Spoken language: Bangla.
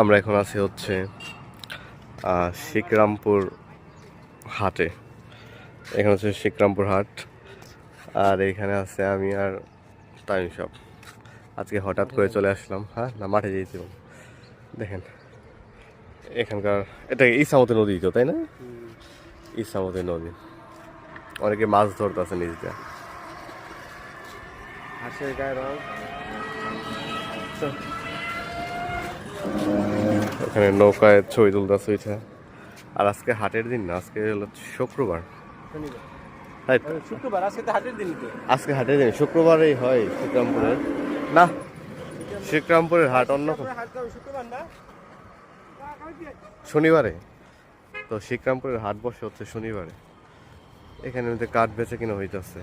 আমরা এখন আছি হচ্ছে শিকরামপুর হাটে। এখানে হচ্ছে শিকরামপুর হাট, আর এখানে আছে আমি আর তামিম সব। আজকে হঠাৎ করে চলে আসলাম হ্যাঁ না, মাঠে যেয়েছিলাম দেখেন, এখানকার, এটা ইসামতি নদী তো, তাই না? ইসামতি নদী। অনেকে মাছ ধরতেছে নিজ দিয়ে। হাঁসের গায়ে রং। ওখানে নৌকায় ছবি তুলতেছে ওইটা। আর আজকে হাটের দিন না আজকে হলো শুক্রবার। শুক্রবার আজকে হাটের দিন আজকে হাটের দিন শুক্রবারেই হয় শিবরামপুরের না শিবরামপুরের হাট অন্য শনিবারে। তো শিবরামপুরের হাট বসে হচ্ছে শনিবারে। এখানে কাঠ বেচে কিনা হইতেছে।